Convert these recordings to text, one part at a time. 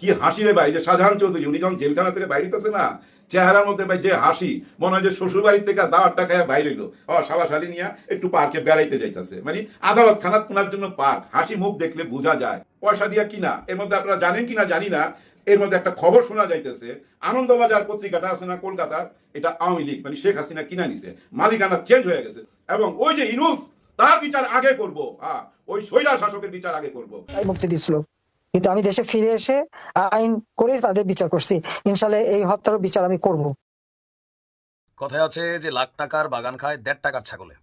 কি হাসি রে ভাই? যে শাহজাহান চৌধুরী, উনি যখন জেলখানা থেকে বাইরিতেছে না, চেহারার মধ্যে ভাই যে হাসি, মনে হয় যে শ্বশুর বাড়ির থেকে দাওয়ার টাকায় বাইরে এলো ও শালা শালি নিয়ে একটু পার্কে বেড়াইতে যাইতেছে। মানে আদালত খানাত কোনার জন্য পার্ক। হাসি মুখ দেখলে বোঝা যায়। পয়সা দিয়া কিনা এর মধ্যে আপনারা জানেন কিনা জানি না। এর মধ্যে একটা খবর শোনা যাইতেছে। আনন্দবাজার পত্রিকাটা আছে না কলকাতার? এটা আওয়ামী লীগ মানে শেখ হাসিনা কিনা নিছে। মালিকানা চেঞ্জ হয়ে গেছে। এবং ওই যে ইনুস, তার বিচার আগে করব। হ্যাঁ ওই স্বৈরা শাসকের বিচার আগে করব। মুক্তি দিছিল। কিন্তু আমি দেশে ফিরে এসে আইন করে তাদের বিচার করছি। ইনশাল্লাহ এই হত্যারও বিচার আমি করব। কথায় আছে যে, লাখ টাকার বাগান খায় দেড় টাকার ছাগলে।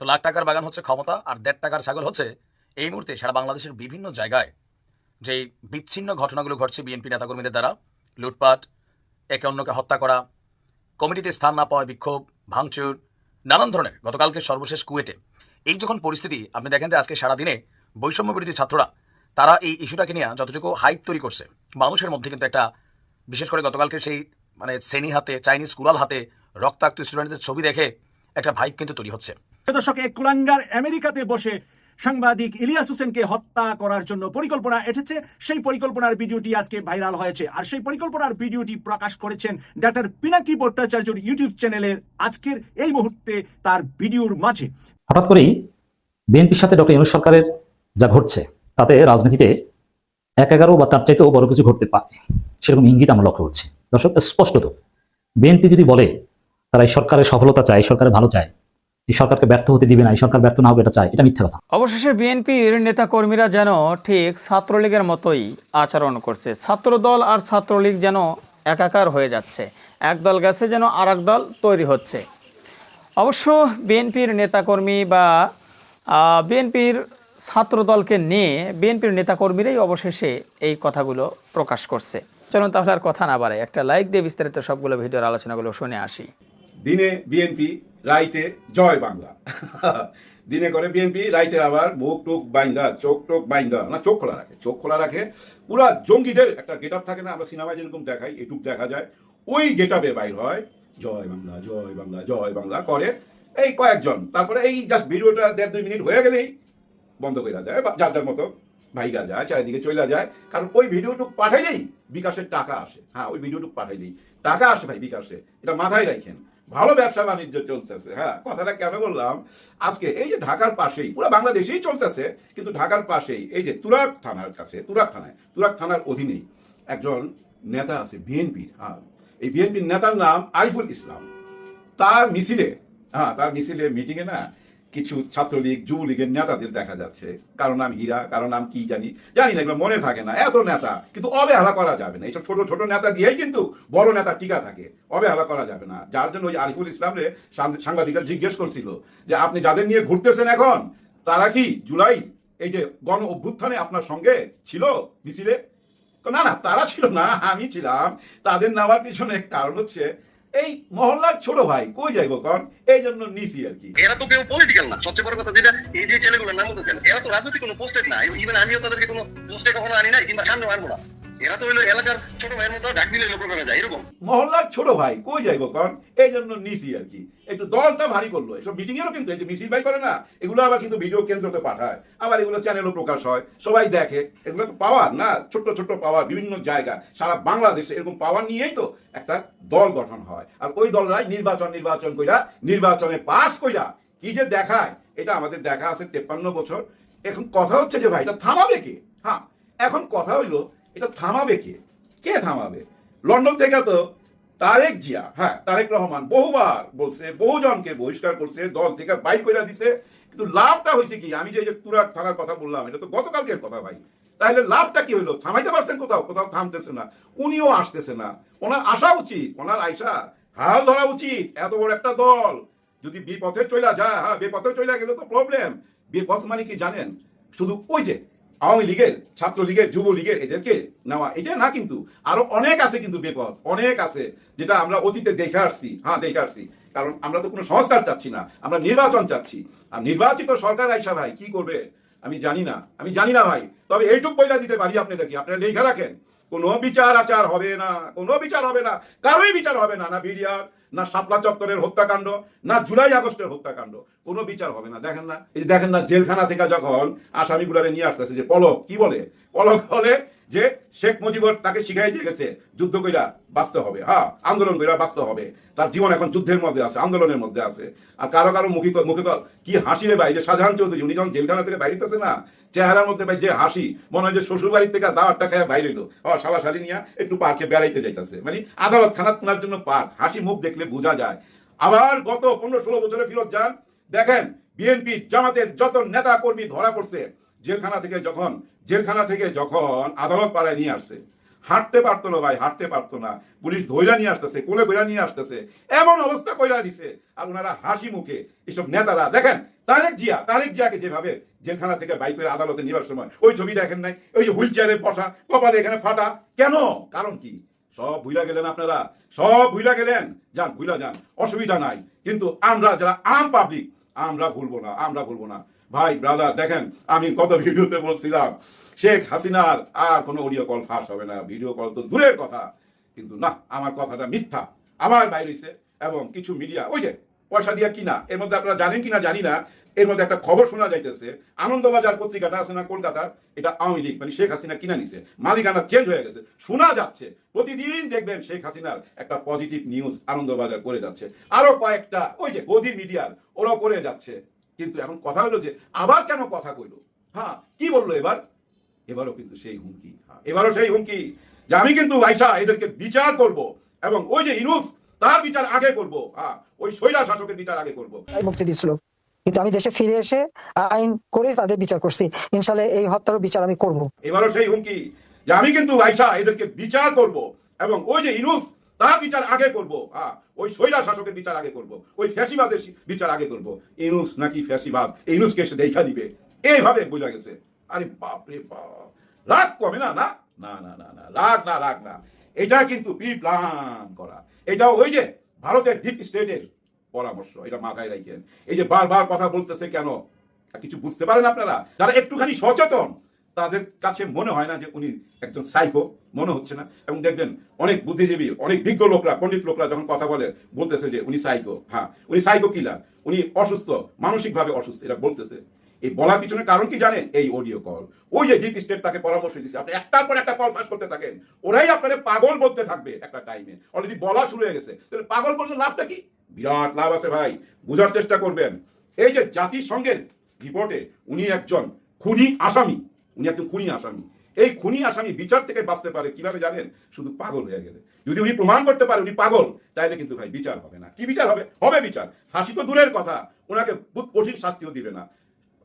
তো লাখ টাকার বাগান হচ্ছে ক্ষমতা, আর দেড় টাকার ছাগল হচ্ছে এই মুহূর্তে সারা বাংলাদেশের বিভিন্ন জায়গায় যে বিচ্ছিন্ন ঘটনাগুলো ঘটছে বিএনপি নেতাকর্মীদের দ্বারা, লুটপাট, একে অন্যকে হত্যা করা, কমিটিতে স্থান না পাওয়া বিক্ষোভ, ভাঙচুর, নানান ধরনের, গতকালকে সর্বশেষ কুয়েটে। এই যখন পরিস্থিতি, আপনি দেখেন যে আজকে সারাদিনে বৈষম্য বিরোধী ছাত্ররা তারা এই ইস্যুটাকে নিয়ে যতটুকু হাইপ তৈরি করছে মানুষের মধ্যে কিন্তু একটা বিশেষ করে গতকালকে সেই মানে শ্রেণি হাতে চাইনিজ কুড়াল হাতে রক্তাক্ত স্টুডেন্টদের ছবি দেখে একটা ভাইব কিন্তু তৈরি হচ্ছে। দর্শক এক কুলাঙ্গার আমেরিকাতে বসে সাংবাদিক ইলিয়াস হোসেনকে হত্যা করার জন্য পরিকল্পনা এসেছে সেই পরিকল্পনার ভিডিওটি আজকে ভাইরাল হয়েছে। আর সেই পরিকল্পনার ভিডিওটি প্রকাশ করেছেন ডাক্তার পিনাকি ভট্টাচার্যর ইউটিউব চ্যানেলের আজকের এই মুহূর্তে তার ভিডিওর মাঝে। হঠাৎ করেই বিএনপির সাথে ডক্টর ইউনুস সরকারের যা ঘটছে তাতে রাজনীতিতে এক এগারো বা তার চাইতেও বড় কিছু ঘটতে পারে। সেরকম ইঙ্গিত আমরা লক্ষ্য করছি দর্শক স্পষ্টত বিএনপি যদি বলে, তারা এই সরকারের সফলতা চায় সরকারের ভালো চায়, এই সরকারকে ব্যর্থ হতে দিবে না, এই সরকার ব্যর্থ না হবে এটা চায়, এটা মিথ্যা কথা। অবশেষে বিএনপির নেতাকর্মীরা যেন ঠিক ছাত্রলীগের মতোই আচরণ করছে। ছাত্রদল আর ছাত্রলীগ যেন একাকার হয়ে যাচ্ছে। এক দল গেছে যেন আর দল তৈরি হচ্ছে। অবশ্য বিএনপির নেতাকর্মী বা বিএনপির ছাত্রদলকে নিয়ে বিএনপির নেতাকর্মীরাই অবশেষে এই কথাগুলো প্রকাশ করছে। চলুন তাহলে আর কথা না বাড়াই। একটা লাইক দিয়ে বিস্তারিত সবগুলো ভিডিওর আলোচনাগুলো শুনে আসি। দিনে বিএনপি রাইতে জয় বাংলা। দিনে করে বিএনপি রাইতে আবার মুখ টুক বাইন্দা, চোখ টোক বাইন্দা। না, চোখ খোলা রাখে, চোখ খোলা রাখে। পুরা জঙ্গিদের একটা গেট আপ থাকে না, আমরা সিনেমায় যেরকম দেখাই, এটুক দেখা যায়। ওই গেট আপে বাইর হয়, জয় বাংলা জয় বাংলা জয় বাংলা করে এই কয়েকজন। তারপরে এই জাস্ট ভিডিওটা দেড় দুই মিনিট হয়ে গেলেই বন্ধ করে যায়, বা যার যার মতো ভাইগা যায়, চারিদিকে চলে যায়, কারণ ওই ভিডিওটুক পাঠাইলেই বিকাশের টাকা আসে। হ্যাঁ ওই ভিডিওটুক পাঠাইলেই টাকা আসে ভাই বিকাশে, এটা মাথায় রাখেন ভালো ব্যবসা বাণিজ্য চলতেছে হ্যাঁ কথাটা কেন বললাম? আজকে এই যে ঢাকার পাশেই পুরো বাংলাদেশেই চলতেছে, কিন্তু ঢাকার পাশেই এই যে তুরাক থানার কাছে তুরাক থানায় তুরাক থানার অধীনেই একজন নেতা আছে বিএনপির হ্যাঁ এই বিএনপির নেতার নাম আরিফুল ইসলাম। তার মিছিলে হ্যাঁ তার মিছিলে মিটিংয়ে না কিছু ছাত্রলীগ, যুবলীগের নেতাদের দেখা যাচ্ছে। কারও নাম হীরা, কারও নাম কি জানি। জানি না, এগুলো মনে থাকে না। এত নেতা, কিন্তু অবহেলা করা যাবে না। এইসব ছোট ছোট নেতা দিয়েই কিন্তু বড় নেতা টিকা থাকে। অবহেলা করা যাবে না। যার জন্য ওই আরিফুল ইসলাম রে সাংবাদিকরা জিজ্ঞেস করছিল যে, আপনি যাদের নিয়ে ঘুরতেছেন এখন, তারা কি জুলাই এই যে গণ অভ্যুত্থানে আপনার সঙ্গে ছিল মিছিলে? না না, তারা ছিল না, আমি ছিলাম। তাদের নেওয়ার পিছনে কারণ হচ্ছে এই মহল্লার ছোট ভাই কই যাইব কন? এই জন্য নিছি আর কি। এরা তো কেউ পলিটিক্যাল না। সবচেয়ে বড় কথা যেটা, এই যে ছেলেগুলোর নাম এরা তো রাজনৈতিক কোনো পোস্টেড না। ইভেন আমিও তাদেরকে কোনো পোস্টে কখনো আনি নাই কিংবা সামনে আনব না। এরা তো হইল এলাকার ছোট ভাইয়ের মতো, ডাক দিলে যায়, এরকম। মহল্লার ছোট ভাই কই যাইব কন এই জন্য আর কি। একটু দলটা ভারী করল। এসব মিটিং এরও কিন্তু এই মিছিল ভাই করে না, এগুলো আবার কিন্তু ভিডিও কেন্দ্রতে পাঠায়। আবার এগুলো চ্যানেলও প্রকাশ হয়, সবাই দেখে। এগুলো তো পাওয়ার না, ছোট্ট ছোট্ট পাওয়ার বিভিন্ন জায়গা। সারা বাংলাদেশে এরকম পাওয়ার নিয়েই তো একটা দল গঠন হয়। আর ওই দলরাই নির্বাচন নির্বাচন কইরা, নির্বাচনে পাশ কইরা কি যে দেখায়, এটা আমাদের দেখা আছে তেপ্পান্ন বছর। এখন কথা হচ্ছে যে ভাই, এটা থামাবে কে? হ্যাঁ এখন কথা হইল এটা থামাবে কে? কে থামাবে? লন্ডন থেকে তো তারেক জিয়া হ্যাঁ তারেক রহমান বহুবার বলছে, বহুজনকে বহিষ্কার করছে, দল থেকে বাইর করে দিছে। কিন্তু লাভটা হয়েছে কি? আমি যে তুরাক থানার কথা বললাম, এটা তো গতকালকের কথা ভাই। তাহলে লাভটা কি হলো? থামাইতে পারছেন কোথাও? কোথাও থামতেছে না। উনিও আসতেছে না। ওনার আসা উচিত। ওনার আইসা হাল ধরা উচিত। এত বড় একটা দল। যদি বিপথে চলে যায় হ্যাঁ বিপথে চলে গেলে তো প্রবলেম বিপথ মানে কি জানেন? শুধু ওই যে আওয়ামী লীগের, ছাত্র লীগের, যুব লীগের এদেরকে নেওয়া, এটা না কিন্তু, আরও অনেক আছে কিন্তু বিপদ, অনেক আছে, যেটা আমরা অতীতে দেখে আসছি হ্যাঁ দেখে আসছি, কারণ আমরা তো কোনো সংস্কার চাচ্ছি না, আমরা নির্বাচন চাচ্ছি, আর নির্বাচিত সরকার আইসা ভাই, কি করবে? আমি জানি না, আমি জানি না ভাই, তবে এইটুক পয়লা দিতে পারি আপনাদেরকে, আপনারা লেখা রাখেন, কোনো বিচার আচার হবে না, কোনো বিচার হবে না, কারোই বিচার হবে না না বিডিআর না শাপলা চত্বরের হত্যাকাণ্ড, না জুলাই আগস্টের হত্যাকাণ্ড, কোনো বিচার হবে না। দেখেন না, এই দেখেন না, জেলখানা থেকে যখন আসামিগুলারে নিয়ে আসতেছে যে পলক, কি বলে? পলক বলে যে শেখ মুজিবর তাকে শিখাই দিয়ে গেছে, যুদ্ধ কইরা বাঁচতে হবে। হ্যাঁ আন্দোলন কইরা বাঁচতে হবে। তার জীবন এখন যুদ্ধের মধ্যে আছে, আন্দোলনের মধ্যে আছে। আর কারও কারও মুখে তো মুখে তো কি হাসি রে ভাই, যে শাহজাহান চৌধুরী, উনি যখন জেলখানা থেকে বাইরেতেছে না চেহারার মধ্যে ভাই যে হাসি, মনে হয় যে শ্বশুর বাড়ির থেকে দাওয়ারটা খায় বাইরে এলো ও শালা শালি নিয়ে একটু পার্কে বেড়াইতে যাইতেছে। মানে আদালত খানা তোলার জন্য পার্ক হাসি মুখ দেখলে বোঝা যায়। আবার গত পনেরো ষোলো বছরে ফিরত যান, দেখেন বিএনপি জামাতের যত নেতা কর্মী ধরা পড়ছে, জেলখানা থেকে যখন, জেলখানা থেকে যখন আদালত পাড়ায় নিয়ে আসছে। হাঁটতে পারতো না ভাই, হাঁটতে পারতো না। পুলিশ ধৈরা নিয়ে আসতেছে, কোলে বইরা নিয়ে আসতেছে। এমন অবস্থা কইরা দিছে। আর ওনারা হাসি মুখে এসব নেতারা, দেখেন, তারেক জিয়া, তারেক জিয়াকে যেভাবে জেলখানা থেকে বাইক করে আদালতে নেওয়ার সময়, ওই ছবি দেখেন নাই? ওই যে হুইল চেয়ারে বসা, কপালে এখানে ফাটা। কেন? কারণ কি? সব ভুলা গেলেন আপনারা। সব ভুলা গেলেন। যান ভুলা যান। অসুবিধা নাই। কিন্তু আমরা যারা আম পাবলিক আমরা ভুলবো না, আমরা ভুলবো না। ভাই ব্রাদার দেখেন, আমি কত ভিডিওতে বলছিলাম শেখ হাসিনার আর কোনো অডিও কল ফাঁস হবে না, ভিডিও কল তো দূরের কথা। কিন্তু না, আমার কথাটা মিথ্যা। আমার বাইরেছে এবং কিছু মিডিয়া ওই যে পয়সা দিয়া কিনা, এর মধ্যে আপনারা জানেন কিনা জানি না, এর মধ্যে একটা খবর শোনা যাইতেছে, আনন্দবাজার পত্রিকাটা আছে না কলকাতার, এটা আওয়ামী লীগ মানে শেখ হাসিনা কিনা নিছে। মালিকানা চেঞ্জ হয়ে গেছে। শোনা যাচ্ছে, প্রতিদিন দেখবেন শেখ হাসিনার একটা পজিটিভ নিউজ আনন্দবাজার করে যাচ্ছে। আরও কয়েকটা, ওই যে গদি মিডিয়ার ওরাও করে যাচ্ছে। কিন্তু এখন কথা হলো যে, আবার কেন কথা কইলো? হ্যাঁ কি বলল এবার? এবারও কিন্তু সেই হুমকি। হ্যাঁ, এবারও সেই হুমকি যে আমি কিন্তু আইসা এদেরকে বিচার করব এবং ওই যে ইনুস তার বিচার আগে করব। হ্যাঁ ওই স্বৈরা শাসকের বিচার আগে করব। মুক্তি দিচ্ছিল কিন্তু আমি দেশে ফিরে এসে আইন করে তাদের বিচার করছি। ইনশাল্লাহ এই হত্যারও বিচার আমি করব। এবারও সেই হুমকি যে আমি কিন্তু আইসা এদেরকে বিচার করব এবং ওই যে ইনুস তার বিচার আগে করব। হ্যাঁ ওই স্বৈরা শাসকের বিচার আগে করব। ওই ফ্যাসিবাদের বিচার আগে করব। ইনুস নাকি ফ্যাসিবাদ? ইনুসকে এসে দেখা নিবে এইভাবে বোঝা গেছে। আরে বাপ রে বাপ। রাগ কমে না না? না না না না, রাগ না রাগ না। এটা কিন্তু প্ল্যান করা। এটা ওই যে ভারতের ডিপ স্টেটের পরামর্শ, এটা মাথায় রাখেন এই যে বারবার কথা বলতেছে কেন? কিছু বুঝতে পারেন আপনারা? যারা একটুখানি সচেতন, তাদের কাছে মনে হয় না যে উনি একজন সাইকো মনে হচ্ছে না। এবং দেখবেন, অনেক বুদ্ধিজীবী, অনেক বিজ্ঞ লোকরা, পণ্ডিত লোকরা যখন কথা বলে, বলতেছে যে উনি সাইকো হ্যাঁ উনি সাইকো কিলার উনি অসুস্থ, মানসিকভাবে অসুস্থ এটা বলতেছে। এই বলার পিছনে কারণ কি জানেন? এই অডিও কল ওই যে ডিপ স্টেট তাকে পরামর্শ দিচ্ছে আপনি একটার পর একটা কল ফাঁস করতে থাকেন। ওরাই আপনাদের পাগল বলতে থাকবে একটা টাইমে অলরেডি বলা শুরু হয়ে গেছে। তাহলে পাগল বললে লাভটা কি? বিরাট লাভ আছে ভাই। বোঝার চেষ্টা করবেন। এই যে জাতিসংঘের রিপোর্টে উনি একজন খুনি আসামি। উনি একজন খুনি আসামি। এই খুনি আসামি বিচার থেকে বাঁচতে পারে কীভাবে জানেন? শুধু পাগল হয়ে গেলে। যদি উনি প্রমাণ করতে পারে উনি পাগল তাহলে কিন্তু ভাই বিচার হবে না। কি বিচার হবে? হবে বিচার। ফাঁসি তো দূরের কথা। ওনাকে কঠিন শাস্তিও দিবে না।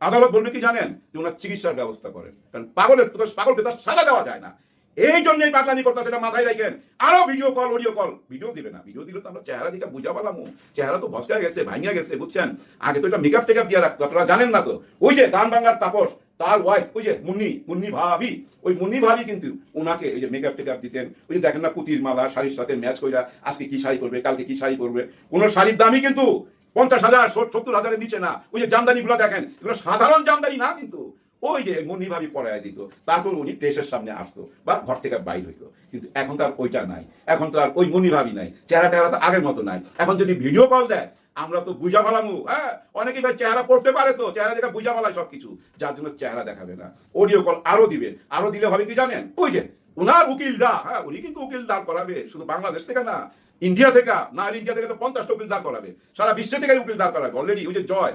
আদালত বলবে কি জানেন? যে ওনার চিকিৎসার ব্যবস্থা করেন। কারণ পাগলের তো পাগলকে তার সাজা দেওয়া যায় না। এই জন্যই পাগলামি করতে সেটা মাথায় রাখেন। আরও video call audio call video দিবে না ভিডিও দিলে তো আমরা চেহারা দিকে বুঝা পালাম চেহারা তো ভস্কা গেছে, ভাঙিয়া গেছে, বুঝছেন? আগে তো এটা মেকআপ টেকআপ দিয়ে রাখতো, আপনারা জানেন না তো। ওই যে গান বাংলার তাপস, তার ওয়াইফ ওই যে মুন্নি মুন্নি ভাবি, ওই মুন্নি ভাবি কিন্তু ওনাকে ওই যে মেকআপ টেকআপ দিতেন। ওই যে দেখেন না পুতির মালা, শাড়ির সাথে ম্যাচ কইরা আজকে কি শাড়ি করবে কালকে কি শাড়ি করবে কোন শাড়ির দামই কিন্তু পঞ্চাশ হাজার সত্তর হাজারের নিচে না। ওই যে জামদানি গুলো দেখেন, এগুলো সাধারণ জামদানি না কিন্তু। ওই যে মুন্নি ভাবি পড়ায় দিত। তারপর উনি প্রেসের সামনে আসতো বা ঘর থেকে বাইর হইতো। কিন্তু এখন তার ওইটা নাই। এখন তো আর ওই মুনি ভাবি নাই। চেহারা টেহারা তো আগের মতো নাই। এখন যদি ভিডিও কল দেয়, আমরা তো বুঝা ফেলামু হ্যাঁ? অনেকেই ভাই চেহারা পড়তে পারে তো। চেহারা দেখা বুঝা ফেলায় সবকিছু। যার জন্য চেহারা দেখাবে না। অডিও কল আরও দিবে। আরও দিলে হবে কি জানেন? ওই যে ওনার উকিলরা হ্যাঁ উনি কিন্তু উকিল দাঁড় করাবে। শুধু বাংলাদেশ থেকে না। ইন্ডিয়া থেকে, না ইন্ডিয়া থেকে তো পঞ্চাশটা উকিল দাঁড় করাবে। সারা বিশ্ব থেকে উকিল দাঁড় করাবে অলরেডি ওই যে জয়।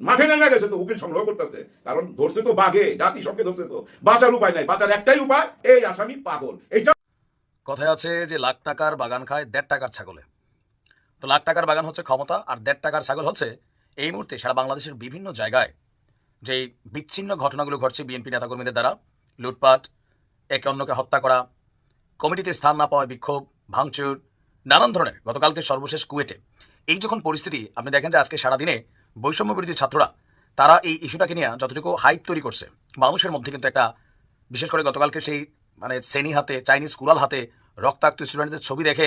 মাঠে নেমে গেছে তো, উকিল সংগ্রহ করতেছে। কারণ ধরছে তো বাঘে জাতিসংঘে ধরছে তো। বাঁচার উপায় নাই, বাঁচার একটাই উপায়, এই আসামি পাগল। এইটা কথায় আছে যে, লাখ টাকার বাগান খায় দেড় টাকার ছাগলে। তো লাখ টাকার বাগান হচ্ছে ক্ষমতা, আর দেড় টাকার ছাগল হচ্ছে, এই মুহূর্তে সারা বাংলাদেশের বিভিন্ন জায়গায় যে বিচ্ছিন্ন ঘটনাগুলো ঘটছে বিএনপি নেতাকর্মীদের দ্বারা, লুটপাট, একে অন্যকে হত্যা করা, কমিটিতে স্থান না পাওয়া বিক্ষোভ, ভাঙচুর নানান ধরনের, গতকালকে সর্বশেষ কুয়েটে। এই যখন পরিস্থিতি, আপনি দেখেন যে আজকে সারাদিনে বৈষম্য বিরোধী ছাত্ররা, তারা এই ইস্যুটাকে নিয়ে যতটুকু হাইপ তৈরি করছে, মানুষের মধ্যে কিন্তু একটা, বিশেষ করে গতকালকে সেই মানে সেনি হাতে, চাইনিজ কুড়াল হাতে রক্তাক্ত স্টুডেন্টদের ছবি দেখে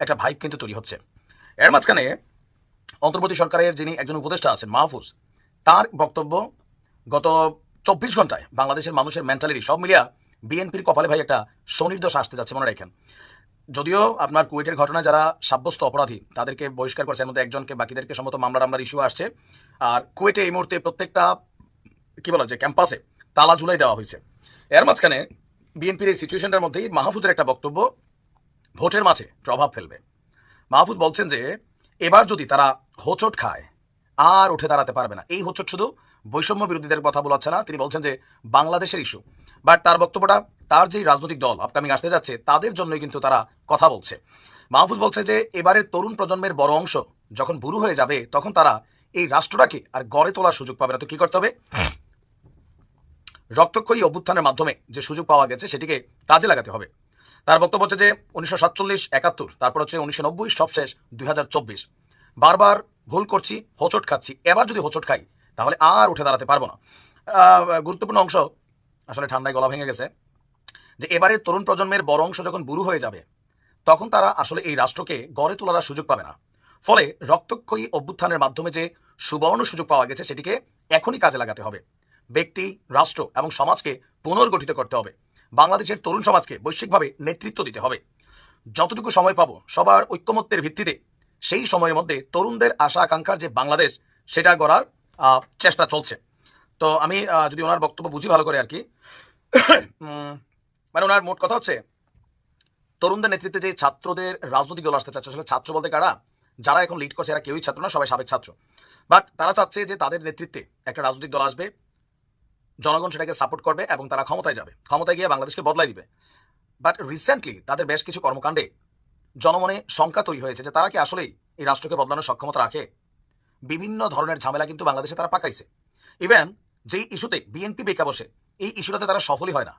একটা ভাইব কিন্তু তৈরি হচ্ছে। এর মাঝখানে অন্তর্বর্তী সরকারের যিনি একজন উপদেষ্টা আছেন, মাহফুজ, তার বক্তব্য গত চব্বিশ ঘন্টায় বাংলাদেশের মানুষের মেন্টালিটি সব মিলিয়া বিএনপির কপালে ভাই একটা স্বনির্দোষ আসতে যাচ্ছে, মনে রাখেন। যদিও আপনার কুয়েটের ঘটনায় যারা সাব্যস্ত অপরাধী, তাদেরকে বহিষ্কার করেছে, এর মধ্যে একজনকে, বাকিদেরকে সম্মত মামলা টামলার ইস্যু আসছে। আর কুয়েটে এই মুহূর্তে প্রত্যেকটা, কি বলা যায়, ক্যাম্পাসে তালা ঝুলাই দেওয়া হয়েছে। এর মাঝখানে বিএনপির এই সিচুয়েশনটার মধ্যেই মাহফুজের একটা বক্তব্য, ভোটের মাঝে প্রভাব ফেলবে। মাহফুজ বলছেন যে, এবার যদি তারা হোঁচট খায়, আর উঠে দাঁড়াতে পারবে না। এই হোচট শুধু বৈষম্য বিরোধীদের কথা বলাচ্ছে না। তিনি বলছেন যে বাংলাদেশের ইস্যু বাট তার বক্তব্যটা, তার যেই রাজনৈতিক দল আপকামিং আসতে যাচ্ছে, তাদের জন্যই কিন্তু তারা কথা বলছে। মাহফুজ বলছে যে, এবারের তরুণ প্রজন্মের বড় অংশ যখন বুড়ো হয়ে যাবে, তখন তারা এই রাষ্ট্রটাকে আর গড়ে তোলার সুযোগ পাবে না। তো কি করতে হবে? রক্তক্ষয়ী অভ্যুত্থানের মাধ্যমে যে সুযোগ পাওয়া গেছে, সেটিকে কাজে লাগাতে হবে। তার বক্তব্য হচ্ছে যে, উনিশশো সাতচল্লিশ, একাত্তর, তারপর হচ্ছে উনিশশো নব্বই, সবশেষ দুই হাজার চব্বিশ। বারবার ভুল করছি, হোঁচট খাচ্ছি। এবার যদি হোঁচট খাই তাহলে আর উঠে দাঁড়াতে পারব না। গুরুত্বপূর্ণ অংশ, আসলে ঠান্ডায় গলা ভেঙে গেছে, যে এবারের তরুণ প্রজন্মের বড় অংশ যখন বুড়ো হয়ে যাবে, তখন তারা আসলে এই রাষ্ট্রকে গড়ে তোলার সুযোগ পাবে না। ফলে রক্তক্ষয়ী অভ্যুত্থানের মাধ্যমে যে সুবর্ণ সুযোগ পাওয়া গেছে, সেটিকে এখনই কাজে লাগাতে হবে। ব্যক্তি, রাষ্ট্র এবং সমাজকে পুনর্গঠিত করতে হবে। বাংলাদেশের তরুণ সমাজকে বৈশ্বিকভাবে নেতৃত্ব দিতে হবে। যতটুকু সময় পাবো, সবার ঐক্যমত্যের ভিত্তিতে সেই সময়ের মধ্যে তরুণদের আশা আকাঙ্ক্ষার যে বাংলাদেশ, সেটা গড়ার চেষ্টা চলছে। তো আমি যদি ওনার বক্তব্য বুঝি ভালো করে আর কি মানে ওনার মোট কথা হচ্ছে, তরুণদের নেতৃত্বে যে ছাত্রদের রাজনৈতিক দল আসতে চাচ্ছে, আসলে ছাত্র বলতে কারা? যারা এখন লিড করছে, এরা কেউই ছাত্র না, সবাই সাবেক ছাত্র। বাট তারা চাচ্ছে যে তাদের নেতৃত্বে একটা রাজনৈতিক দল আসবে, জনগণ সেটাকে সাপোর্ট করবে এবং তারা ক্ষমতায় যাবে। ক্ষমতায় গিয়ে বাংলাদেশকে বদলাই দিবে। বাট রিসেন্টলি তাদের বেশ কিছু কর্মকাণ্ডে জনমনে শঙ্কা তৈরি হয়েছে যে তারা কি আসলেই এই রাষ্ট্রকে বদলানোর সক্ষমতা রাখে? বিভিন্ন ধরনের ঝামেলা কিন্তু বাংলাদেশে তারা পাকাইছে। ইভেন যেই ইস্যুতে বিএনপি বেকা বসে, এই ইস্যুটাতে তারা সফলই হয় না।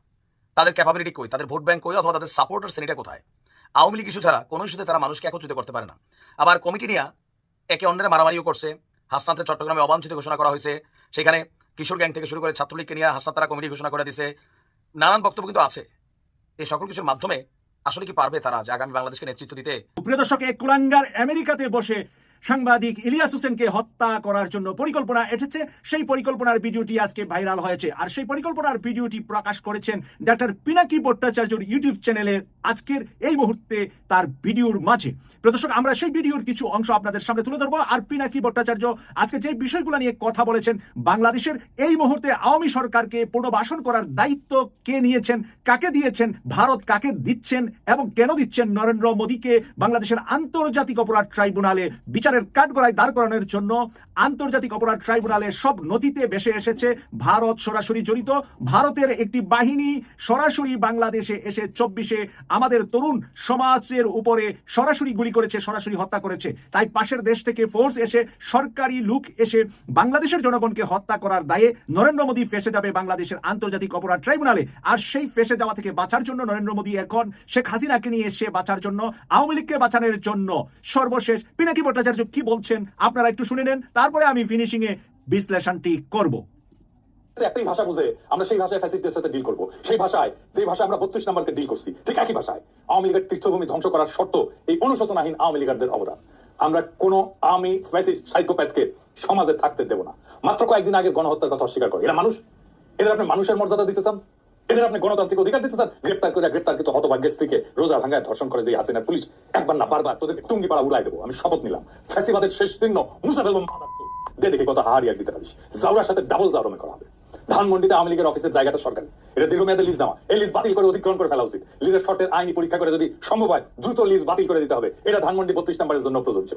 তাদের ক্যাপাবিলিটি কই? তাদের ভোট ব্যাংক কই অথবা তাদের সাপোর্টার শ্রেণীটা কোথায়? আওয়ামী লীগ ইস্যু ছাড়া কোনো ইস্যুতে তারা মানুষকে একত্রিত করতে পারে না। আবার কমিটি নিয়ে একে অন্যের মারামারিও করছে। হাসনাতে চট্টগ্রামে অবাঞ্ছিত ঘোষণা করা হয়েছে। সেখানে কিশোর গ্যাং থেকে শুরু করে ছাত্রলীগকে নিয়ে হাসনাত তারা কমিটি ঘোষণা করে দিছে। নানান বক্তব্য কিন্তু আছে। এই সকল কিছুর মাধ্যমে আসলে কি পারবে তারা? যে আগামী বাংলাদেশকে নেতৃত্ব দিতে? প্রিয় দর্শক এক কুলাঙ্গার আমেরিকাতে বসে সাংবাদিক ইলিয়াস হোসেনকে হত্যা করার জন্য পরিকল্পনা এঠেছে সেই পরিকল্পনার ভিডিওটি আজকে ভাইরাল হয়েছে। আর সেই পরিকল্পনার ভিডিওটি প্রকাশ করেছেন ডাক্তার পিনাকি ভট্টাচার্যর ইউটিউব চ্যানেলে আজকের এই মুহূর্তে তার ভিডিওর মাঝে। প্রদর্শক আমরা সেই ভিডিওর কিছু অংশ আপনাদের সামনে তুলে ধরবো। আর পিনাকি ভট্টাচার্য আজকে যে বিষয়গুলো নিয়ে কথা বলেছেন, বাংলাদেশের এই মুহূর্তে আওয়ামী সরকারকে পুনর্বাসন করার দায়িত্ব কে নিয়েছেন, কাকে দিয়েছেন, ভারত কাকে দিচ্ছেন এবং কেন দিচ্ছেন নরেন্দ্র মোদীকে বাংলাদেশের আন্তর্জাতিক অপরাধ ট্রাইব্যুনালে বিচারের কাঠগড়ায় দাঁড় করানোর জন্য? আন্তর্জাতিক অপরাধ ট্রাইব্যুনালে সব নথিতে ভেসে এসেছে, ভারত সরাসরি জড়িত। ভারতের একটি বাহিনী সরাসরি বাংলাদেশে এসে চব্বিশে আমাদের তরুণ সমাজের উপরে সরাসরি গুলি করেছে, সরাসরি হত্যা করেছে। তাই পাশের দেশ থেকে ফোর্স এসে, সরকারি লুক এসে বাংলাদেশের জনগণকে হত্যা করার দায়ে নরেন্দ্র মোদী ফেসে যাবে বাংলাদেশের আন্তর্জাতিক অপরাধ ট্রাইব্যুনালে। আর সেই ফেসে যাওয়া থেকে বাঁচার জন্য নরেন্দ্র মোদী এখন শেখ হাসিনাকে নিয়ে এসে বাঁচার জন্য, আওয়ামী লীগকে বাঁচানোর জন্য সর্বশেষ পিনাকি ভট্টাচার্য কি বলছেন আপনারা একটু শুনে নেন, তারপরে আমি ফিনিশিংয়ে বিশ্লেষণটি করব। একটাই ভাষা বুঝে আমরা সেই ভাষায় ফ্যাসিস্টদের সাথে ডিল করব। সেই ভাষায় যে ভাষায় আমরা বত্রিশ নম্বরকে ডিল করছি, ঠিক একই ভাষায়। আওয়ামী লীগের তীর্থভূমি ধ্বংস করার শর্ত এই অনুশোচনাহীন আওয়ামী লীগারদের অবদান। আমরা কোন আওয়ামী ফ্যাসিস্ট সাইকোপ্যাথকে সমাজে থাকতে দেব না। মাত্র কয়েকদিন আগে গণহত্যার কথা অস্বীকার করে। এরা মানুষ। এদের আপনি মানুষের মর্যাদা দিতে চান? এদের আপনি গণতান্ত্রিক অধিকার দিতে চান? গ্রেপ্তার করে গ্রেপ্তার কিন্তু হতভাগ্যের স্ত্রীকে রোজা ভাঙ্গায় ধর্ষণ করে যে হাসিনা পুলিশ, একবার না বারবার তোদের টুঙ্গি পাড়া উড়াই দেবো। আমি শপথ নিলাম। ফ্যাসিবাদের শেষ চিহ্ন মুসা দে দেখে কত হারিয়ার দিতে পারিস। জাউরার সাথে ডাবল জাউরমে করা হবে। ধানমন্ডিতে আওয়ামী লীগের অফিসের জায়গাটা সরকারি। এটা দীর্ঘমেয়াদে লিজ দেওয়া। এই লিজ বাতিল করে অধিগ্রহণ করে ফেলা উচিত। লিজের শর্তের আইনি পরীক্ষা করে যদি সম্ভব হয়, দ্রুত লিজ বাতিল করে দিতে হবে। এটা ধানমন্ডি বত্রিশ নম্বরের জন্য প্রযোজ্য।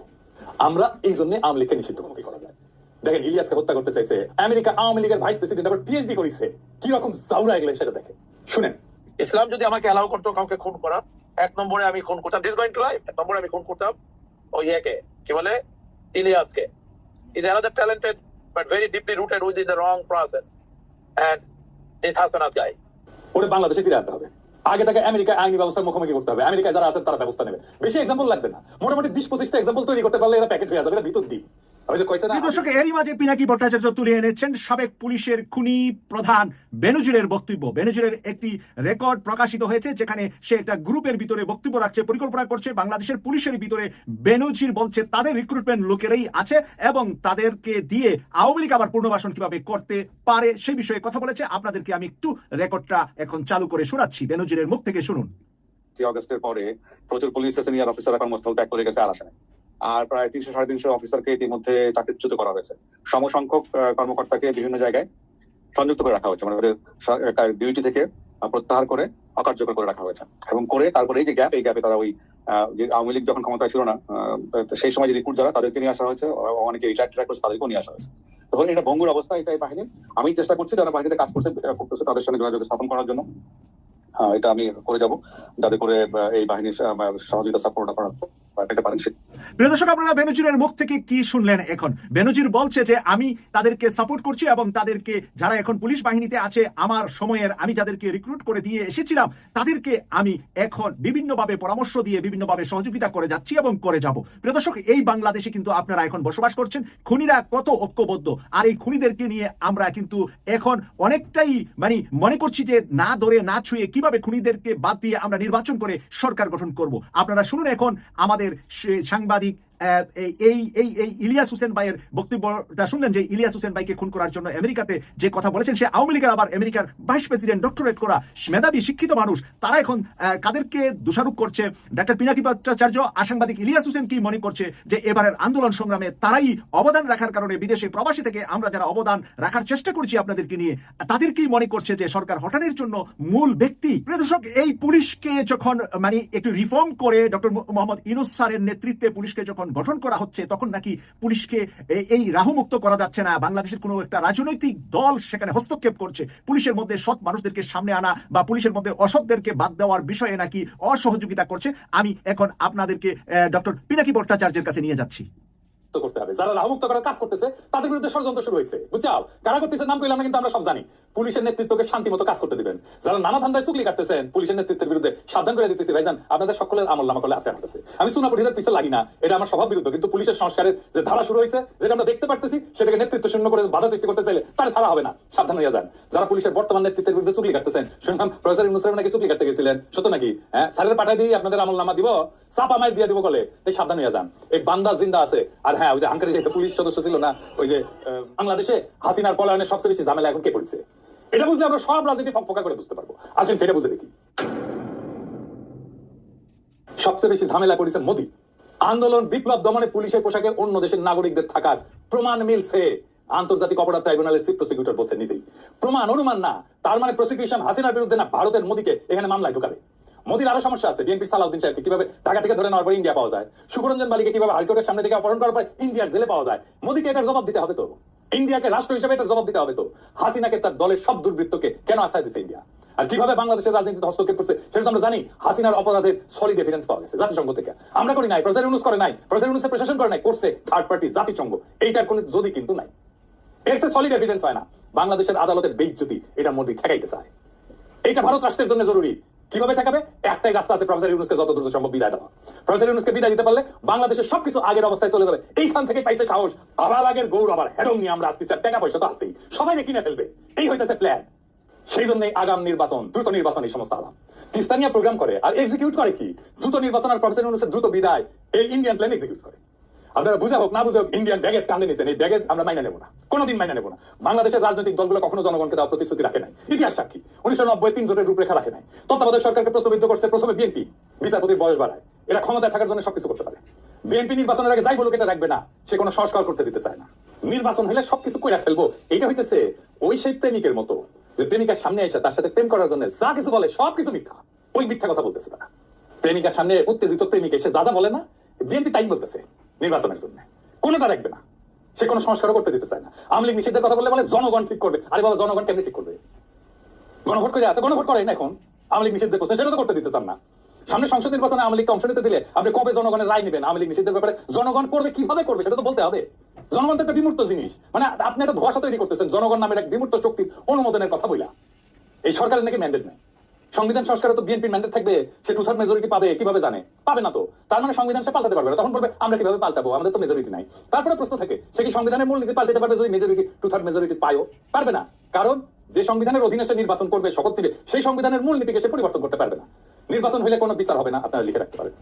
আমরা এই জন্য আওয়ামী লীগকে নিষিদ্ধ মুক্তি করা যায় দেখেন, ইলিয়াসকে হত্যা করতে চাইছে আমেরিকা, আওয়ামী লীগের ভাইস প্রেসিডেন্ট আবার পিএইচডি করেছে। কি রকম জাউরা এগুলো সেটা দেখে। শুনেন। ইসলাম যদি আমাকে অ্যালাউ করতো কাউকে খুন করা, এক নম্বরে আমি খুন করতাম। দিস গোয়িং টু লাইফ এক নম্বরে আমি খুন করতাম ওই ইয়েকে, কি বলে? ইলিয়াসকে। Is another talented but very deeply rooted with in the wrong process ওরে বাংলাদেশে ফিরে আনতে হবে। আগে তাকে আমেরিকা আইনি ব্যবস্থার মুখোমুখি করতে হবে। আমেরিকায় যারা আছেন তারা ব্যবস্থা নেবে। বেশি এক্সাম্পল লাগবে না। মোটামুটি বিশ পঁচিশটা এক্সাম্পল তৈরি করতে পারলে এরা প্যাকেট হয়ে যাবে। এটা ভিতর দিই দর্শক এরই মাঝে পিনাকি ভট্টাচার্য তুলে এনেছেন সাবেক পুলিশের খুনি প্রধান বেনজিরের বক্তব্য। বেনজিরের একটি রেকর্ড প্রকাশিত হয়েছে যেখানে সে একটা গ্রুপের ভিতরে বক্তব্য রাখছে পরিকল্পনা করছে বাংলাদেশের পুলিশের ভিতরে বেনজির বলছে তাদের রিক্রুটমেন্ট লোকেরাই আছে এবং তাদেরকে দিয়ে আওয়ামী লীগ আবার পুনর্বাসন কীভাবে করতে পারে সেই বিষয়ে কথা বলেছে। আপনাদেরকে আমি একটু রেকর্ডটা এখন চালু করে শোনাচ্ছি। বেনজিরের মুখ থেকে শুনুন। অগস্টের পরে প্রচুর পুলিশ সিনিয়র অফিসাররা কর্মস্থল ত্যাগ করে গেছে আর আসে। আর প্রায় তিনশো, সাড়ে তিনশো অফিসারকে ইতিমধ্যে চাকরিচ্যুত করা হয়েছে। সমসংখ্যক কর্মকর্তাকে বিভিন্ন জায়গায় সংযুক্ত করে রাখা হয়েছে। মানে তাদের ডিউটি থেকে প্রত্যাহার করে অকার্যকর করে রাখা হয়েছে। এবং করে তারপরে এই যে গ্যাপ এই গ্যাপে তারা ওই যে আওয়ামী লীগ যখন ক্ষমতায় ছিল না সেই সময় যে রিক্রুট যারা, তাদেরকে নিয়ে আসা হয়েছে। অনেকে রিটায়ার টিটায়ার করছে, তাদেরকেও নিয়ে আসা হয়েছে। তখন এটা বঙ্গুর অবস্থা, এটা এই বাহিনী আমি চেষ্টা করছি যারা বাহিনীতে কাজ করছে করতেছে তাদের সঙ্গে যোগাযোগ স্থাপন করার জন্য। এটা আমি করে যাব, যাতে করে এই বাহিনীর সহযোগিতা সাপোর্ট করা প্রিয় দর্শক, আপনারা বেনজিরের মুখ থেকে কি শুনলেন এখন? বেনজির বলছে যে, আমি তাদেরকে সাপোর্ট করছি এবং তাদেরকে যারা এখন পুলিশ বাহিনীতে আছে, আমার সময়ের আমি যাদেরকে রিক্রুট করে দিয়ে এসেছিলাম, তাদেরকে আমি এখন বিভিন্নভাবে পরামর্শ দিয়ে বিভিন্নভাবে সহযোগিতা করে যাচ্ছি এবং করে যাব। প্রিয় দর্শক, এই বাংলাদেশে কিন্তু আপনারা এখন বসবাস করছেন। খুনিরা কত ঐক্যবদ্ধ। আর এই খুনিদেরকে নিয়ে আমরা কিন্তু এখন অনেকটাই মানে মনে করছি যে, না ধরে, না ছুঁয়ে কীভাবে খুনিদেরকে বাদ দিয়ে আমরা নির্বাচন করে সরকার গঠন করব। আপনারা শুনুন এখন আমাদের সে- সাংবাদিক আহ, এই এই এই ইলিয়াস হোসেন ভাইয়ের বক্তব্যটা শুনলেন যে ইলিয়াস হোসেন ভাইকে খুন করার জন্য আমেরিকাতে যে কথা বলেছেন, সে আওয়ামী লীগের আবার আমেরিকার ভাইস প্রেসিডেন্ট, ডক্টরেট করা মেধাবী, শিক্ষিত মানুষ, তারা এখন কাদেরকে দোষারোপ করছে? ডাক্তার পিনাকি ভট্টাচার্য, আসাংবাদিক ইলিয়াস হোসেন কি মনে করছে যে এবারের আন্দোলন সংগ্রামে তারাই অবদান রাখার কারণে বিদেশে প্রবাসী থেকে আমরা যারা অবদান রাখার চেষ্টা করছি আপনাদেরকে নিয়ে, তাদের কি মনে করছে যে সরকার হটানোর জন্য মূল ব্যক্তি? প্রিয় দর্শক, এই পুলিশকে যখন মানে একটু রিফর্ম করে ডক্টর মোহাম্মদ ইনুস স্যারের নেতৃত্বে পুলিশকে যখন গঠন করা হচ্ছে, তখন নাকি পুলিশকে এই- রাহু রাহুমুক্ত করা যাচ্ছে না। বাংলাদেশের কোনো একটা রাজনৈতিক দল সেখানে হস্তক্ষেপ করছে। পুলিশের মধ্যে সৎ মানুষদেরকে সামনে আনা বা পুলিশের মধ্যে অসৎদেরকে বাদ দেওয়ার বিষয়ে নাকি অসহযোগিতা করছে, আমি এখন আপনাদেরকে ডক্টর পিনাকি ভট্টাচার্যের কাছে নিয়ে যাচ্ছি। মুক্ত করতে হবে। যারা রাহুমুক্ত করার কাজ করতেছে, তাদের বিরুদ্ধে ষড়যন্ত্র শুরু হয়েছে। বুঝছাও কারা করতেছে নাম কইলাম না, কিন্তু আমরা সব জানি। পুলিশের নেতৃত্বকে শান্তি মতো কাজ করতে দিবেন। যারা নানা ধান্দায় চুকলি কাটতেছেন, পুলিশের নেতৃত্বের বিরুদ্ধে সাবধান করে দিতেছি। ভাইজান, আপনাদের সকলের আমল নামা করলে আছে আমার কাছে। আমি সুনাপুরিদের পিছিয়ে লাগি না, এটা আমার স্বভাব বিরুদ্ধ। কিন্তু পুলিশের সংস্কারের যে ধারা শুরু হয়েছে, যেটা আমরা দেখতে পারতেছি, সেটাকে নেতৃত্ব শূন্য করে বাধা সৃষ্টি করতে চাইলে তার ছাড়া হবে না। সাবধান হয়ে যান। যারা পুলিশের বর্তমান নেতৃত্বের বিরুদ্ধে চুকলি কাটতেছেন শুনলাম প্রফেসর ইউনুসের নাকি চুকলি কাটতে গেছিলেন? সত্য নাকি? হ্যাঁ স্যারের পাঠাই দিয়ে আপনাদের আমল নামা দিব, চাপ আমায় দিয়ে দিব বলে এই সাবধান হয়ে যান। এই বান্দা জিন্দা আছে, আর হ্যাঁ ওই যে আঙ্কারে যে পুলিশ সদস্য ছিল না, ওই যে বাংলাদেশে হাসিনার পলায়নের সবচেয়ে বেশি ঝামেলা এখন কে পড়ছে? এটা বুঝলে আমরা সব রাজনীতি ফকফকা করে বুঝতে পারব। আসেন, সেটা বুঝে দেখি। সবচেয়ে বেশি ঝামেলা করেছে মোদী। আন্দোলন বিপ্লব দমনে পুলিশের পোশাকে অন্য দেশের নাগরিকদের থাকার প্রমাণ মিলছে। আন্তর্জাতিক অপরাধ ট্রাইব্যুনালের চিফ প্রসিকিউটর বলছে নিজেই। প্রমাণ, অনুমান না। তার মানে প্রসিকিউশন হাসিনার বিরুদ্ধে না, ভারতের মোদীকে এখানে মামলায় ঢুকাবে। মোদীর আরও সমস্যা আছে। বিএনপির সালাউদ্দিন সাহেবকে কীভাবে ঢাকা থেকে ধরে নেওয়ার পর ইন্ডিয়া পাওয়া যায়? সুখরঞ্জন বালিকে কীভাবে হাইকোর্টের সামনে থেকে অপহরণ করার পর ইন্ডিয়ার জেলে পাওয়া যায়? মোদীকে এটার জবাব দিতে হবে তো। ইন্ডিয়াকে রাষ্ট্র হিসেবে এটার জবাব দিতে হবে তো। হাসিনাকে তার দলের সব দুর্বৃত্তকে কেন আশ্রয় দিচ্ছে ইন্ডিয়া? আর কীভাবে বাংলাদেশের রাজনীতিতে হস্তক্ষেপ করছে সেটা আমরা জানি। হাসিনার অপরাধের সলিড এভিডেন্স পাওয়া গেছে জাতিসংঘ থেকে। আমরা করি নাই, প্রচার ইউনুস করে নাই, প্রচার ইউনুসের প্রশাসন করে নাই, করছে থার্ড পার্টি জাতিসংঘ। এইটার কোনো যদি কিন্তু নাই। এর সলিড এভিডেন্স হয় না। বাংলাদেশের আদালতের বেইজ্জতি এটা মধ্যে ঠেকাইতে চায়। এটা ভারত রাষ্ট্রের জন্য জরুরি। কীভাবে ঠেকাবে? একটাই রাস্তা আছে প্রফেসর ইউনুসকে যত দ্রুত সম্ভব বিদায় দেওয়া। প্রফেসর ইউনুসকে বিদায় দিতে পারলে বাংলাদেশের সবকিছু আগের অবস্থায় চলে যাবে। এইখান থেকে পাইছে সাহস। আবার আগের গৌর, আবার হেডম নিয়ে আমরা আসতেছি, আর টাকা পয়সা তো আসছেই সবাই কিনে ফেলবে। এই হইতেছে প্ল্যান সেই জন্য আগাম নির্বাচন, দ্রুত নির্বাচন এই সমস্ত আলাম তিস্তানিয়া প্রোগ্রাম করে, আর এক্সিকিউট করে কি? দ্রুত নির্বাচন আর প্রফেসর ইউনুসের দ্রুত বিদায়, এই ইন্ডিয়ান প্ল্যান এক্সিকিউট করে। আপনারা বুঝা হোক, না বুঝে হোক ইন্ডিয়ান ব্যাগেজ কান্দে নিছেন। এই ব্যাগেজ আমরা মাইনে নেব না। কোনোদিন মাইনে নেব না। বাংলাদেশের রাজনৈতিক দলগুলো কখনো জনগণকে দেওয়া প্রতিশ্রুতি রাখে নাই। ইতিহাস সাক্ষী। উনিশশো নব্বই তিন জোটের রূপরেখা রাখে নাই। তত্ত্বাবধায়ক সরকারকে প্রশ্নবিদ্ধ করছে প্রথমে বিএনপি। বিচারপতির বয়স বাড়ায়। এরা ক্ষমতায় থাকার জন্য সবকিছু করতে পারে। বিএনপি নির্বাচনের আগে যাই বলুক, এটা রাখবে না। সে কোনো সংস্কার করতে দিতে চায় না। নির্বাচন হলে সবকিছু করে ফেলব। এটা হইতেছে ওই সেই প্রেমিকের মতো। যে প্রেমিকার সামনে এসে তার সাথে প্রেম করার জন্য যা কিছু বলে সবকিছু মিথ্যা। ওই মিথ্যা কথা বলতেছে তারা। প্রেমিকার সামনে উত্তেজিত প্রেমিক এসে যা যা বলে না, বিএনপি তাই বলতেছে। নির্বাচনের জন্য। কোনোটা রাখবে না। সে কোনো সংস্কারও করতে দিতে চায় না। আওয়ামী লীগ নিষিদ্ধের কথা বললে বলে জনগণ ঠিক করবে। আরে বাবা, জনগণ কেমনি ঠিক করবে? গণভোট করে তো গণভোট করেন এখন। আওয়ামী লীগ নিষিদ্ধের প্রশ্ন সেটা তো করতে দিতে চান না। সামনে সংসদ নির্বাচনে আওয়ামী লীগকে অংশ নিতে দিলে আপনি কবে জনগণের রায় নেবেন? আওয়ামী লীগ নিষিদ্ধের ব্যাপারে জনগণ করবে, কীভাবে করবে সেটা তো বলতে হবে। জনগণ তো একটা বিমূর্ত জিনিস। মানে আপনি একটা ধোয়াশা তৈরি করতেছেন। জনগণ নামের এক বিমূর্ত শক্তির অনুমোদনের কথা বইলা। এই সরকারের নাকি ম্যান্ডেট নেই। সংবিধান সংস্কারে তো বিএনপির ম্যান্ডেট থাকবে, সে টু থার্ড মেজরিটি পাবে, কীভাবে জানে? পাবে না তো। তার মানে সংবিধান সে পাল্টাতে পারবে তখন বলবে, আমরা কীভাবে পাল্টাবো? আমাদের তো মেজরিটি নাই। তারপরে প্রশ্ন থাকে, সে কি সংবিধানের মূলনীতি পাল্টাতে পারবে যদি মেজরিটি টু থার্ড মেজরিটি পায়ও? পারবে না। কারণ যে সংবিধানের অধীনে সে নির্বাচন করবে, শপথ নিবে, সেই সংবিধানের মূলনীতিকে সে পরিবর্তন করতে পারবে না। নির্বাচন হলে কোনো বিচার হবে না, আপনারা লিখে রাখতে পারেন।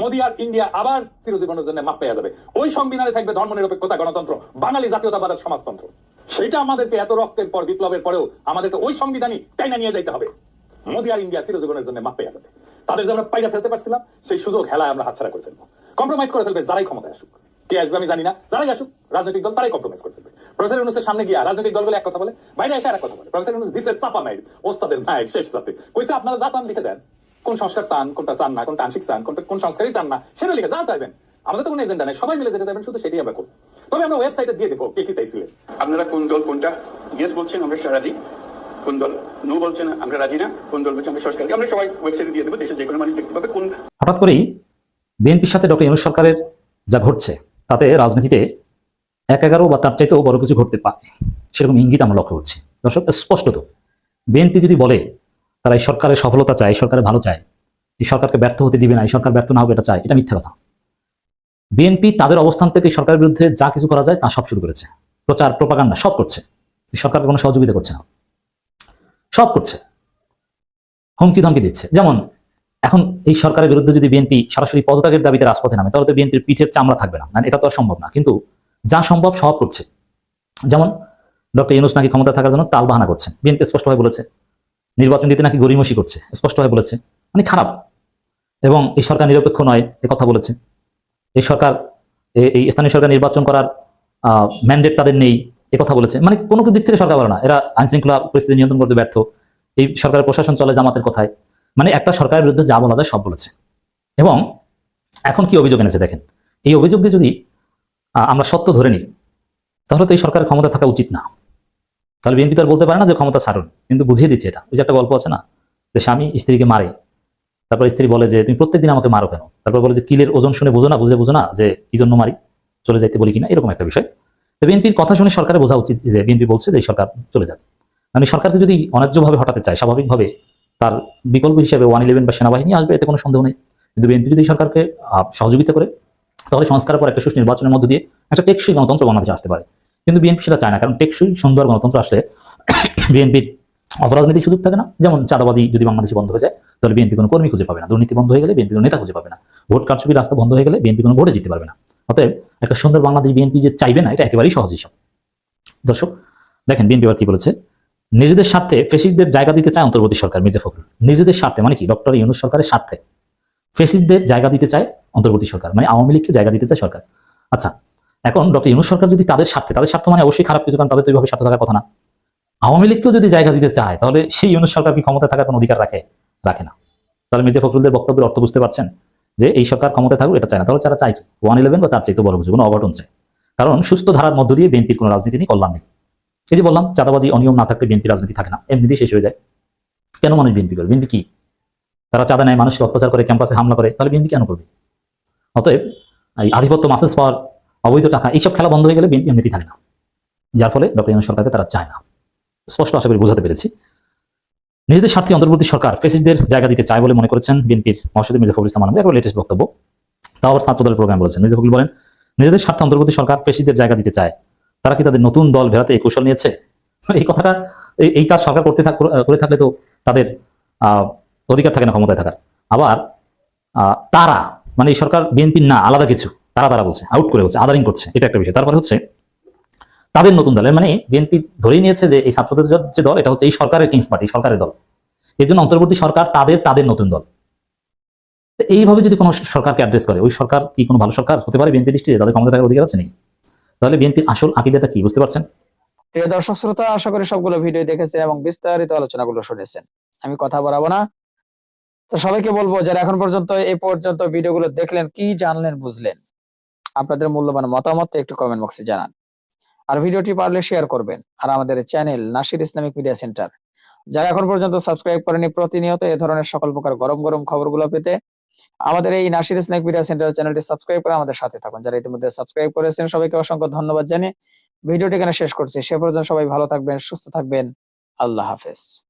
মোদী আর ইন্ডিয়া আবার চিরজীবনের জন্য মাপ পেয়ে যাবে। ওই সংবিধানে থাকবে ধর্মনিরপেক্ষতা গণতন্ত্র, বাঙালি জাতীয়তাবাদের সমাজতন্ত্র। সেটা আমাদেরকে এত রক্তের পর, বিপ্লবের পরেও আমাদেরকে ওই সংবিধানই টাইনা নিয়ে যাইতে হবে। মোদী আর ইন্ডিয়া চিরজীবনের জন্য মাপ পেয়ে যাবে তাদের যে আমরা পাইরা ফেলতে পারছিলাম, সেই সুযোগ হেলায় আমরা হাতছাড়া করে ফেলব। কম্প্রোমাইজ করে ফেলবে যারাই ক্ষমতায় আসুক। কে আসবে আমি জানি না, যারাই আসুক, রাজনৈতিক দল তারাই কম্প্রোমাইজ করে ফেলবে। প্রফেসর ইউনুসের সামনে গিয়া রাজনৈতিক দলগুলো এক কথা বলে বাইরে এসে আর কথা বলে। প্রফেসর ইউনুস দিছে চাপা মাইর ওস্তাদের মায়ের শেষ সাথে কইছে, আপনারা যা চান লিখে দেন। কোন সংস্কার চান, কোনটা চান না, কোনটা আংশিক চান, কোনটা কোন সংস্কারই চান না, সেটা লিখে যা চাইবেন। আমাদের তো কোনো এজেন্ডা নেই, সবাই মিলে যেতে চাইবেন শুধু সেটাই আমরা করব। তবে আমরা ওয়েবসাইটে দিয়ে দেবো, কে কি চাইছিলেন? আপনারা কোন দল, কোনটা? ইয়েস বলছেন, আমরা রাজি কোন দল? নো। বলছেন আমরা রাজি না। কোন দল বলছেন আমরা সংস্কার আমরা সবাই ওয়েবসাইটে দিয়ে দেবো। দেশের যে কোনো মানুষ দেখতে পাবে কোন হঠাৎ করেই বিএনপির সাথে ডক্টর ইউনুস সরকারের যা ঘটছে, তাতে রাজনীতিতে এক এগারো বা তার চাইতেও বড় কিছু ঘটতে পারে, সেরকম ইঙ্গিত আমরা লক্ষ্য করছি। দর্শক স্পষ্টত বিএনপি যদি বলে, তারা এই সরকারের সফলতা চায়, এই সরকারের ভালো চায়, এই সরকারকে ব্যর্থ হতে দিবে না, এই সরকার ব্যর্থ না হবে, এটা চায়, এটা মিথ্যা কথা। বিএনপি তাদের অবস্থান থেকে সরকারের বিরুদ্ধে যা কিছু করা যায় তা সব শুরু করেছে। প্রচার, প্রপাগান্ডা সব করছে। সরকারকে কোনো সহযোগিতা করছে না। সব করছে। হুমকি ধমকি দিচ্ছে। যেমন, এখন এই সরকারের বিরুদ্ধে যদি বিএনপি সরাসরি পদত্যাগের দাবিতে রাজপথে নামে, তাহলে তো বিএনপির পিঠের চামড়া থাকবে না। মানে এটা তো সম্ভব না। কিন্তু যা সম্ভব সব করছে। যেমন ডক্টর ইউনুস নাকি ক্ষমতা থাকার জন্য তাল বাহানা করছেন বিএনপি স্পষ্টভাবে বলেছে, নির্বাচন দিতে নাকি গরিমসি করছে। স্পষ্টভাবে বলেছে। মানে খারাপ। এবং এই সরকার নিরপেক্ষ নয়, এ কথা বলেছে। এই সরকার এই স্থানীয় সরকার নির্বাচন করার ম্যান্ডেট তাদের নেই। এ কথা বলেছে। মানে কোনো দিক থেকে সরকার বলে না। এরা আইন শৃঙ্খলা পরিস্থিতি নিয়ন্ত্রণ করতে ব্যর্থ। এই সরকারের প্রশাসন চলে জামাতের কথায়। মানে একটা সরকারের বিরুদ্ধে যা বলা যায় সব বলেছে। এবং এখন কি অভিযোগ এনেছে দেখেন? এই অভিযোগকে যদি আমরা সত্য ধরে নিই, তাহলে তো এই সরকারের ক্ষমতা থাকা উচিত না। তাহলে বিএনপি তো আর বলতে পারে না যে ক্ষমতা ছাড়ুন। কিন্তু বুঝিয়ে দিচ্ছে এটা। ওই যে একটা গল্প আছে না? যে স্বামী স্ত্রীকে মারে। তারপর স্ত্রী বলে যে, তুমি প্রত্যেকদিন আমাকে মারো কেন? তারপর বলে যে, কিলের ওজন শুনে বুঝো না, বুঝে বুঝো না যে, কি জন্য মারি? চলে যাইতে বলি কিনা? এরকম একটা বিষয়। তো বিএনপির কথা শুনে সরকারের বোঝা উচিত যে বিএনপি বলছে যে সরকার চলে যাবে। মানে সরকারকে যদি অন্যায্যভাবে হটাতে চায়, স্বাভাবিকভাবে তার বিকল্প হিসেবে ওয়ান ইলেভেন বা সেনাবাহিনী আসবে, এতে কোনো সন্দেহ নেই। কিন্তু বিএনপি যদি সরকারকে সহযোগিতা করে, তাহলে সংস্কার পর একটা সুষ্ঠু নির্বাচনের মধ্য দিয়ে একটা টেকসই গণতন্ত্র বাংলাদেশে আসতে পারে। কিন্তু বিএনপি সেটা চায় না, কারণ টেকসই সুন্দর গণতন্ত্র আসলে বিএনপির অপরাজনীতির সুযোগ থাকে না। যেমন চাঁদাবাজি যদি বাংলাদেশে বন্ধ হয়ে যায়, তাহলে বিএনপি কোনো কর্মী খুঁজে পাবে না। দুর্নীতি বন্ধ হয়ে গেলে বিএনপি কোনো নেতা খুঁজে পাবে না। ভোট কারচুপির রাস্তা বন্ধ হয়ে গেলে বিএনপি কোনো ভোটে জিততে পারবে না। অতএব একটা সুন্দর বাংলাদেশ বিএনপি যে চাইবে না, এটা একেবারেই সহজ হিসাব। দর্শক, দেখেন, বিএনপি আবার কি বলেছে? নিজেদের স্বার্থে ফেসিস্টদের জায়গা দিতে চায় অন্তর্বর্তী সরকার, মির্জা ফখরুল। নিজেদের স্বার্থে মানে কি? ডক্টর ইউনুস সরকারের স্বার্থে। ফেসিস্টদের জায়গা দিতে চায় অন্তর্বর্তী সরকার মানে আওয়ামী লীগকে জায়গা দিতে চায় সরকার। আচ্ছা এখন ডক্টর ইউনুস সরকার যদি তাদের স্বার্থে, তাদের স্বার্থ মানে অবশ্যই খারাপ কিছু, কারণ তাদের তো এইভাবে স্বার্থ থাকার কথা না। আওয়ামী লীগকেও যদি জায়গা দিতে চায়, তাহলে সেই ইউনুস সরকার কি ক্ষমতা থাকার কোনো অধিকার রাখে? রাখে না। তাহলে মির্জা ফখরুলদের বক্তব্যের অর্থ বুঝতে পারছেন? যে এই সরকার ক্ষমতায় থাকুক, এটা চায় না তাহলে তারা চায় কি? ওয়ান ইলেভেন বা তার চাইতে বড় কিছু, কোনো অঘটন চায়। কারণ সুস্থ ধারার মধ্য দিয়ে বিএনপির কোনো রাজনীতি নেই, কল্যাণ নেই। এই যে বললাম, চাঁদাবাজি, অনিয়ম না থাকলে বিএনপি রাজনীতি থাকে না, এমনিতেই শেষ হয়ে যায়। কেন মানুষ বিএনপি করে? বিএনপি কি? তারা চাঁদা নেয়, মানুষকে অত্যাচার করে, ক্যাম্পাসে হামলা করে, তাহলে বিএনপি কেন করবে? অতএব, এই আধিপত্য মাসেজ পাওয়ার অবৈধ টাকা, এইসব খেলা বন্ধ হয়ে গেলে বিএনপি এমনিতেই থাকে না। যার ফলে ডক্টর ইউনুস সরকারকে তারা চায় না। স্পষ্ট আশা করি বোঝাতে পেরেছি। নিজেদের স্বার্থে অন্তর্বর্তী সরকার ফেসিসদের জায়গা দিতে চায় বলে মনে করেছেন বিএনপির মহাসচিব মির্জা ফখরুল ইসলাম আলম একবার লেটেস্ট বক্তব্য। তাও আবার ছাত্রদলের প্রোগ্রাম বলেছেন। মির্জা বলেন, নিজেদের স্বার্থে অন্তর্বর্তী সরকার ফেসিসদের জায়গা দিতে চায়। তারা কি তাদের নতুন দল ভেড়াতে এই কৌশল নিয়েছে? এই কথাটা, এই- কাজ সরকার করতে করে থাকলে তো তাদের অধিকার থাকে না, ক্ষমতায় থাকার। আবার তারা মানে এই সরকার বিএনপির না, আলাদা কিছু। তারা তারা বলছে আউট করে বলছে আদারিং করছে। এটা একটা বিষয়। তারপরে হচ্ছে তাদের নতুন দলের মানে বিএনপি ধরেই নিয়েছে যে এই ছাত্রদের যে- দল, এটা হচ্ছে এই সরকারের কিংস পার্টি সরকারের দল। এই জন্য অন্তর্বর্তী সরকার তাদের তাদের নতুন দল। এইভাবে যদি কোনো সরকারকে অ্যাড্রেস করে, ওই সরকার কি কোনো ভালো সরকার? হতে পারে বিএনপি দৃষ্টিতে তাদের ক্ষমতা থাকার অধিকার আছে নাকি? তাহলে বিএনপির আসল আকিদাটা কি, বুঝতে পারছেন? প্রিয় দর্শক শ্রোতা, আশা করি সবগুলো ভিডিও দেখেছেন এবং বিস্তারিত আলোচনাগুলো শুনেছেন। আমি কথা বাড়াবো না। তো সবাইকে বলব, যারা এখন পর্যন্ত, এই পর্যন্ত ভিডিওগুলো দেখলেন, কি জানলেন, বুঝলেন? আপনাদের মূল্যবান মতামত একটু কমেন্ট বক্সে জানান। আর ভিডিওটি পারলে শেয়ার করবেন আর আমাদের channel Nasir Islamic media centre যারা এখন পর্যন্ত সাবস্ক্রাইব করেনি প্রতিনিয়ত এ ধরনের সকল প্রকার গরম গরম খবরগুলো পেতে আমাদের এই নাসির ইসলামিক মিডিয়া সেন্টার চ্যানেলটি সাবস্ক্রাইব করে আমাদের সাথে থাকুন। যারা ইতিমধ্যে সাবস্ক্রাইব করেছেন, সবাইকে অসংখ্য ধন্যবাদ জানিয়ে ভিডিওটি এখানে শেষ করছি। সে পর্যন্ত সবাই ভালো থাকবেন, সুস্থ থাকবেন। আল্লাহ হাফেজ।